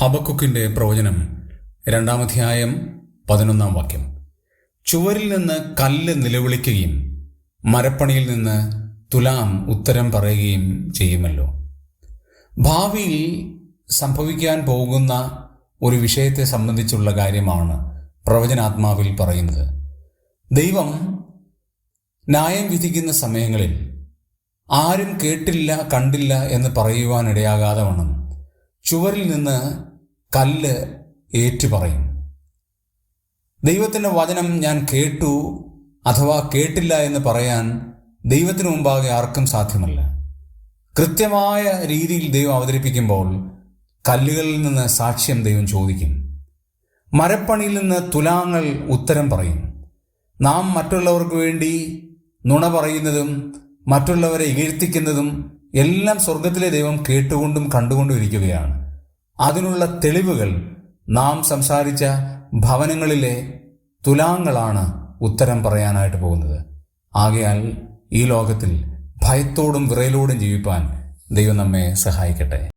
ഹബക്കുക്കിന്റെ പ്രവചനം രണ്ടാമധ്യായം പതിനൊന്നാം വാക്യം. ചുവരിൽ നിന്ന് കല്ല് നിലവിളിക്കുകയും മരപ്പണിയിൽ നിന്ന് തുലാം ഉത്തരം പറയുകയും ചെയ്യുമല്ലോ. ഭാവിയിൽ സംഭവിക്കാൻ പോകുന്ന ഒരു വിഷയത്തെ സംബന്ധിച്ചുള്ള കാര്യമാണ് പ്രവചനാത്മാവിൽ പറയുന്നത്. ദൈവം ന്യായം വിധിക്കുന്ന സമയങ്ങളിൽ ആരും കേട്ടില്ല കണ്ടില്ല എന്ന് പറയുവാനിടയാകാതെ വണ്ണം ചുവരിൽ നിന്ന് കല്ല് ഏറ്റുപറയും. ദൈവത്തിന്റെ വചനം ഞാൻ കേട്ടു അഥവാ കേട്ടില്ല എന്ന് പറയാൻ ദൈവത്തിന് മുമ്പാകെ ആർക്കും സാധ്യമല്ല. കൃത്യമായ രീതിയിൽ ദൈവം അവതരിപ്പിക്കുമ്പോൾ കല്ലുകളിൽ നിന്ന് സാക്ഷ്യം ദൈവം ചോദിക്കും. മരപ്പണിയിൽ നിന്ന് തുലാങ്ങൾ ഉത്തരം പറയും. നാം മറ്റുള്ളവർക്ക് വേണ്ടി നുണ പറയുന്നതും മറ്റുള്ളവരെ ഇകഴ്ത്തിക്കുന്നതും എല്ലാം സ്വർഗത്തിലെ ദൈവം കേട്ടുകൊണ്ടും കണ്ടുകൊണ്ടും ഇരിക്കുകയാണ്. അതിനുള്ള തെളിവുകൾ നാം സംസാരിച്ച ഭവനങ്ങളിലെ തുലാങ്ങളാണ് ഉത്തരം പറയാനായിട്ട് പോകുന്നത്. ആകയാൽ ഈ ലോകത്തിൽ ഭയത്തോടും വിറയലോടും ജീവിപ്പാൻ ദൈവം നമ്മെ സഹായിക്കട്ടെ.